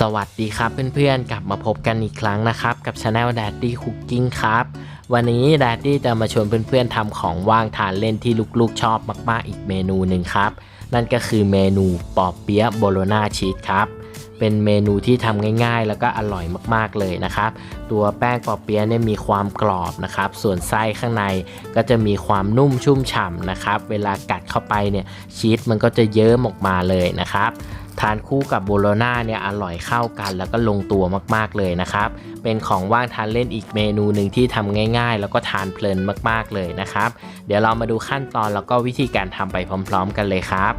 สวัสดีครับเพื่อนๆ กลับมาพบกันอีกครั้งนะครับ กับช anel Daddy Cooking ครับ วันนี้ Daddy จะมาชวนเพื่อนๆทำของว่างทานเล่นที่ลูกๆชอบมากๆอีกเมนูหนึ่งครับ นั่นก็คือเมนูปอเปี๊ยะโบโลนาชีสครับ เป็นเมนูที่ทำง่ายๆ แล้วก็อร่อยมากๆเลยนะครับ ตัวแป้งปอเปี๊ยะเนี่ยมีความกรอบนะครับ ส่วนไส้ข้างในก็จะมีความนุ่มชุ่มฉ่ำนะครับ เวลากัดเข้าไปเนี่ยชีสมันก็จะเยิ้มออกมาเลยนะครับ ทานคู่กับโบโลนาเนี่ยอร่อยเข้ากัน แล้วก็ลงตัวมากๆเลยนะครับ เป็นของว่างทานเล่นอีกเมนูหนึ่งที่ทำง่ายๆ แล้วก็ทานเพลินมากๆเลยนะครับ เดี๋ยวเรามาดูขั้นตอนแล้วก็วิธีการทำไปพร้อม ๆ กันเลยครับ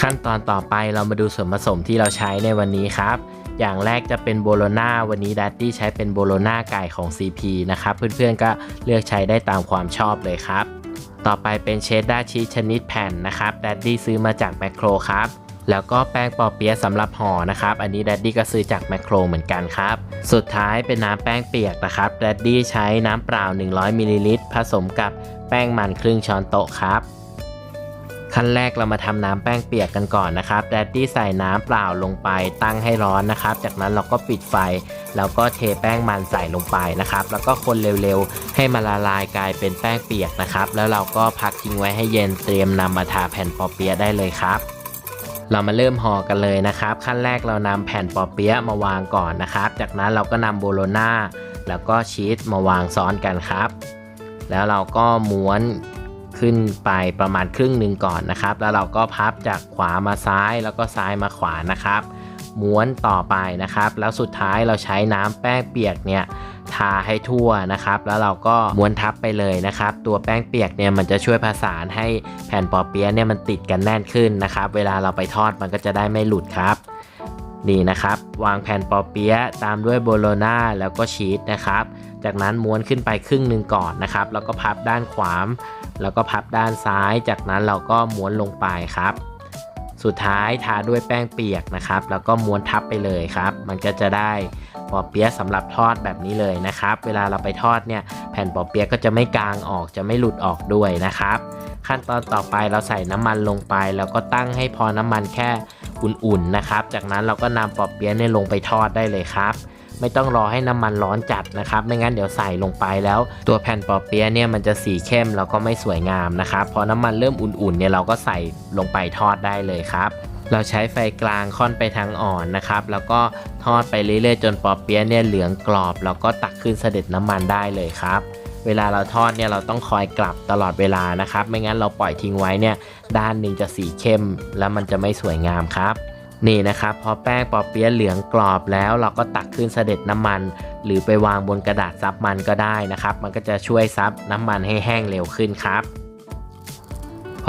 ขั้นตอนต่อไปเรามาดูส่วนผสมที่เราใช้ในวันนี้ครับอย่างแรกจะเป็นโบโลนาวันนี้ดัตตี้ใช้เป็นโบโลนาไก่ของ CP นะครับ เพื่อนๆก็เลือกใช้ได้ตามความชอบเลยครับ ต่อไปเป็นเชดดาร์ชีสชนิดแผ่นนะครับดัตตี้ซื้อมาจากแมคโครครับ แล้วก็แป้งปอเปี๊ยะสำหรับห่อนะครับ อันนี้ดัดดี้ก็ซื้อจากแมคโครเหมือนกันครับ สุดท้ายเป็นน้ำแป้งเปียกนะครับดัดดี้ใช้น้ำเปล่า 100มิลลิลิตรผสมกับแป้งมันครึ่งช้อนโต๊ะครับขั้นแรกเรามาทำน้ำแป้งเปียกกันก่อนนะครับดัดดี้ใส่น้ำเปล่าลงไปตั้งให้ร้อนนะครับ จากนั้นเราก็ปิดไฟ แล้วก็เทแป้งมันใส่ลงไปนะครับ แล้วก็คนเร็วๆ ให้มันละลายกลายเป็นแป้งเปียกนะครับ แล้วเราก็พักทิ้งไว้ให้เย็นเตรียมนำมาทาแผ่นปอเปี๊ยะได้เลยครับ เรามาเริ่มห่อกันเลยนะครับ ขั้นแรกเรานำแผ่นปอเปี๊ยะมาวางก่อนนะครับ จากนั้นเราก็นำโบโลนาแล้วก็ชีสมาวางซ้อนกันครับ แล้วเราก็ม้วนขึ้นไปประมาณครึ่งหนึ่งก่อนนะครับ แล้วเราก็พับจากขวามาซ้ายแล้วก็ซ้ายมาขวานะครับ ม้วนต่อไปนะครับ แล้วสุดท้ายเราใช้น้ำแป้งเปียกเนี่ย ทาให้ทั่วนะครับ แล้วเราก็ม้วนทับไปเลยนะครับ ตัวแป้งเปียกเนี่ยมันจะช่วยผสานให้แผ่นปอเปี๊ยะเนี่ยมันติดกันแน่นขึ้นนะครับ เวลาเราไปทอดมันก็จะได้ไม่หลุดครับนี่นะครับ วางแผ่นปอเปี๊ยะตามด้วยโบโลนาแล้วก็ชีสนะครับ จากนั้นม้วนขึ้นไปครึ่งหนึ่งก่อนนะครับ แล้วก็พับด้านขวาม แล้วก็พับด้านซ้าย จากนั้นเราก็ม้วนลงไปครับ สุดท้ายทาด้วยแป้งเปียกนะครับ แล้วก็ม้วนทับไปเลยครับ มันก็จะได้ ปอเปี๊ยะสำหรับทอดแบบนี้เลยนะครับ เวลาเราไปทอดเนี่ยแผ่นปอเปี๊ยะก็จะไม่กางออกจะไม่หลุดออกด้วยนะครับ ขั้นตอนต่อไปเราใส่น้ำมันลงไป แล้วก็ตั้งให้พอน้ำมันแค่อุ่นๆนะครับ จากนั้นเราก็นำปอเปี๊ยะเนี่ยลงไปทอดได้เลยครับไม่ต้องรอให้น้ำมันร้อนจัดนะครับ ไม่งั้นเดี๋ยวใส่ลงไปแล้ว ตัวแผ่นปอเปี๊ยะเนี่ยมันจะสีเข้มแล้วก็ไม่สวยงามนะครับ พอน้ำมันเริ่มอุ่นๆเนี่ยเราก็ใส่ลงไปทอดได้เลยครับ เราใช้ไฟกลางค่อนไปทางอ่อนนะครับ แล้วก็ทอดไปเรื่อยๆ จนปอเปี๊ยะเนี่ยเหลืองกรอบ แล้วก็ตักขึ้นเสด็จน้ำมันได้เลยครับ เวลาเราทอดเนี่ยเราต้องคอยกลับตลอดเวลานะครับ ไม่งั้นเราปล่อยทิ้งไว้เนี่ยด้านหนึ่งจะสีเข้ม แล้วมันจะไม่สวยงามครับนี่นะครับพอแป้งปอเปี๊ยะเหลืองกรอบแล้วเราก็ตักขึ้นเสด็จน้ำมัน หรือไปวางบนกระดาษซับมันก็ได้นะครับ มันก็จะช่วยซับน้ำมันให้แห้งเร็วขึ้นครับ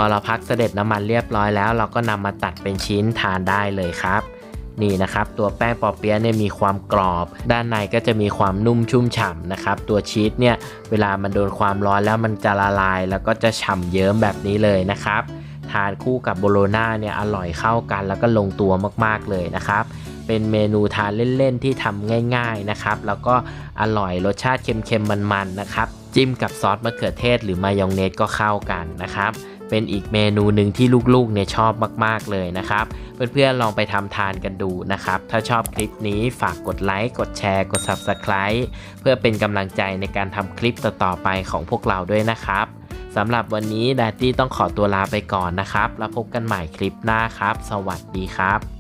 อเราพักเสด็จน้ำมันเรียบร้อยแล้ว เราก็นำมาตัดเป็นชิ้นทานได้เลยครับนี่นะครับตัวแป้งปอเปี๊ยะเนี่ยมีความกรอบ ด้านในก็จะมีความนุ่มชุ่มฉ่ำนะครับตัวชีสเนี่ยเวลามันโดนความร้อนแล้วมันจะละลาย แล้วก็จะฉ่ำเยิ้มแบบนี้เลยนะครับทานคู่กับโบโลน่าเนี่ยอร่อยเข้ากันแล้วก็ลงตัวมากๆเลยนะครับ เป็นเมนูทานเล่นๆที่ทำง่าย ๆนะครับ แล้วก็อร่อยรสชาติเค็มๆมันๆนะครับจิ้มกับซอสมะเขือเทศหรือมายองเนสก็เข้ากันนะครับ เป็นอีกเมนูหนึ่งที่ลูกๆเนี่ยชอบมากๆเลยนะครับ เพื่อนๆลองไปทำทานกันดูนะครับ ถ้าชอบคลิปนี้ฝากกดไลค์กดแชร์กด Subscribe เพื่อเป็นกำลังใจในการทำคลิปต่อๆไปของพวกเราด้วยนะครับสำหรับวันนี้ดัตตี้ต้องขอตัวลาไปก่อนนะครับ แล้วพบกันใหม่คลิปหน้าครับ สวัสดีครับ